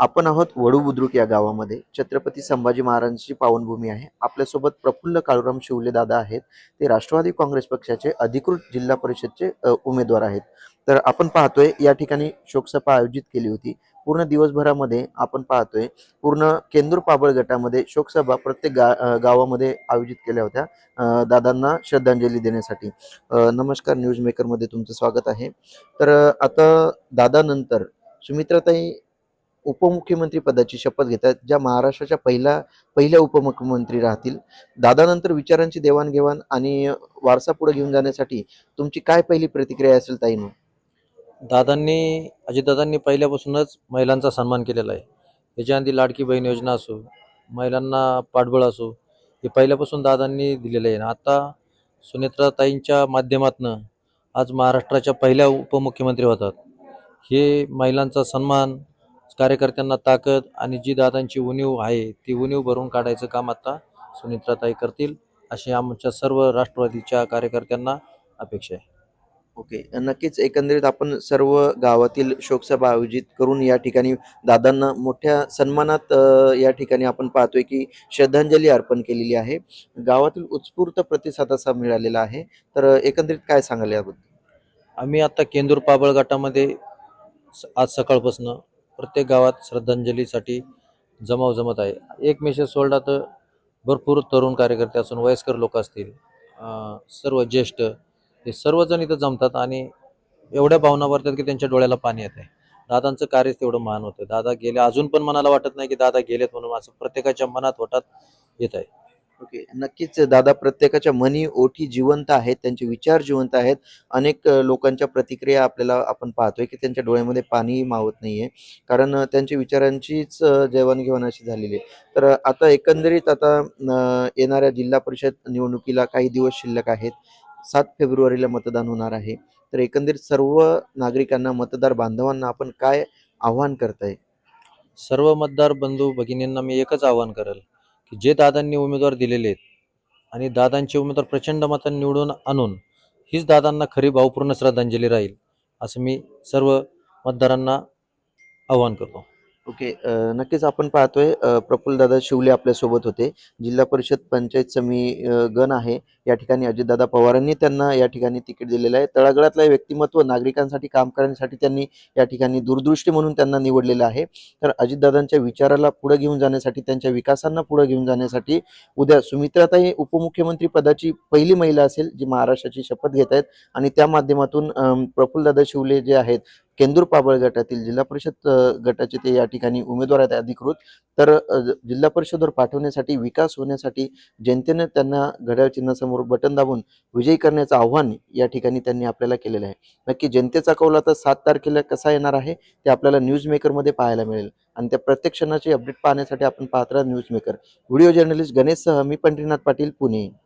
आपण आहोत वडू बुद्रुक या गावामध्ये. छत्रपती संभाजी महाराजांची पावनभूमी आहे. आपल्यासोबत प्रफुल्ल काळूराम शिवले दादा आहेत. ते राष्ट्रवादी काँग्रेस पक्षाचे अधिकृत जिल्हा परिषदचे उमेदवार आहेत. तर आपण पाहतोय या ठिकाणी शोकसभा आयोजित केली होती. पूर्ण दिवसभरामध्ये आपण पाहतोय पूर्ण केंदूर पाबळ गटामध्ये शोकसभा प्रत्येक गा गावामध्ये आयोजित केल्या होत्या दादांना श्रद्धांजली देण्यासाठी. नमस्कार न्यूज मेकरमध्ये तुमचं स्वागत आहे. तर आता दादानंतर सुमित्राताई उपमुख्यमंत्री पदाची शपथ घेतात ज्या महाराष्ट्राच्या पहिल्या पहिल्या उपमुख्यमंत्री राहतील. दादानंतर विचारांची देवाणघेवाण आणि वारसा पुढे घेऊन जाण्यासाठी तुमची काय पहिली प्रतिक्रिया असेल ताईनो दादांनी अजितदादांनी पहिल्यापासूनच महिलांचा सन्मान केलेला आहे. याच्या आधी लाडकी बहीण योजना असो महिलांना पाठबळ असो हे पहिल्यापासून दादांनी दिलेलं आहे. आता सुनेत्राताईंच्या माध्यमातनं आज महाराष्ट्राच्या पहिल्या उपमुख्यमंत्री होतात. हे महिलांचा सन्मान कार्यकर्त्यांना ताकद आणि जी दादांची उणीव आहे ती उणीव भरून काढायचं काम आता सुनेत्राताई करतील अशी आमच्या सर्व राष्ट्रवादीच्या कार्यकर्त्यांना अपेक्षा आहे. ओके नक्कीच एकंदरीत आपण सर्व गावातील शोकसभा आयोजित करून या ठिकाणी दादांना मोठ्या सन्मानात या ठिकाणी आपण पाहतोय की श्रद्धांजली अर्पण केलेली आहे. गावातील उत्स्फूर्त प्रतिसाद असा मिळालेला आहे. तर एकंदरीत काय सांगाल याबद्दल? आम्ही आता केंदूर पाबळ गटामध्ये आज सकाळपासून प्रत्येक गावात श्रद्धांजलीसाठी जमाव जमत आहे. एक मेसेज सोडला तर भरपूर तरुण कार्यकर्ते असून वयस्कर लोक असतील सर्व ज्येष्ठ हे सर्वजण इथं जमतात आणि एवढ्या भावना भरतात की त्यांच्या डोळ्याला पाणी येत आहे. दादांचं कार्यच तेवढं महान होतं. दादा गेले अजून पण मनाला वाटत नाही की दादा गेलेत म्हणून असं प्रत्येकाच्या मनात वटात येत आहे. ओके. नक्कीच दादा प्रत्येकाच्या मनी ओठी जिवंत आहेत त्यांचे विचार जिवंत आहेत. अनेक लोकांच्या प्रतिक्रिया आपल्याला आपण पाहतोय की त्यांच्या डोळ्यामध्ये पाणी मावत नाहीये. कारण त्यांच्या विचारांचीच अ, देवाणघेवाण अशी झालेली आहे. तर आता एकंदरीत आता येणाऱ्या जिल्हा परिषद निवडणुकीला काही दिवस शिल्लक आहेत. सात फेब्रुवारीला मतदान होणार आहे. तर एकंदरीत सर्व नागरिकांना मतदार बांधवांना आपण काय आव्हान करताय? सर्व मतदार बंधू भगिनींना मी एकच आवाहन करेल. की जे दादांनी उमेदवार दिलेले आहेत आणि दादांचे उमेदवार प्रचंड मतांनी निवडून आणून हीच दादांना खरी भावपूर्ण श्रद्धांजली राहील असं मी सर्व मतदारांना आवाहन करतो. ओके नक्कीच आपण पाहतोय प्रफुल्ल प्रफुल्लदादा शिवले आपल्यासोबत होते. जिल्हा परिषद पंचायत समी गण आहे. या ठिकाणी अजितदादा पवारांनी त्यांना या ठिकाणी तिकीट दिलेलं आहे. तळागळातलं व्यक्तिमत्व नागरिकांसाठी काम करण्यासाठी त्यांनी या ठिकाणी दूरदृष्टी म्हणून त्यांना निवडलेलं आहे. तर अजितदादांच्या विचाराला पुढे घेऊन जाण्यासाठी त्यांच्या विकासांना पुढे घेऊन जाण्यासाठी उद्या सुमित्राताई उपमुख्यमंत्री पदाची पहिली महिला असेल जी महाराष्ट्राची शपथ घेत आहेत आणि त्या माध्यमातून प्रफुल्ल प्रफुल्लदादा शिवले जे आहेत केंदूर पाबळ गटातील जिल्हा परिषद गटाचे ते या ठिकाणी उमेदवार आहेत अधिकृत. तर जिल्हा परिषदवर पाठवण्यासाठी विकास होण्यासाठी जनतेने त्यांना घड्याळ चिन्हासमोर बटन दाबून विजयी करण्याचं आव्हान या ठिकाणी त्यांनी आपल्याला केलेलं आहे. नक्की जनतेचा कौल आता सात तारखेला कसा येणार आहे ते आपल्याला न्यूज मेकरमध्ये पाहायला मिळेल. आणि त्या प्रत्येक क्षणाची अपडेट पाहण्यासाठी आपण पाहत राहा न्यूज मेकर व्हिडिओ जर्नलिस्ट गणेशसह मी पंढरीनाथ पाटील पुणे.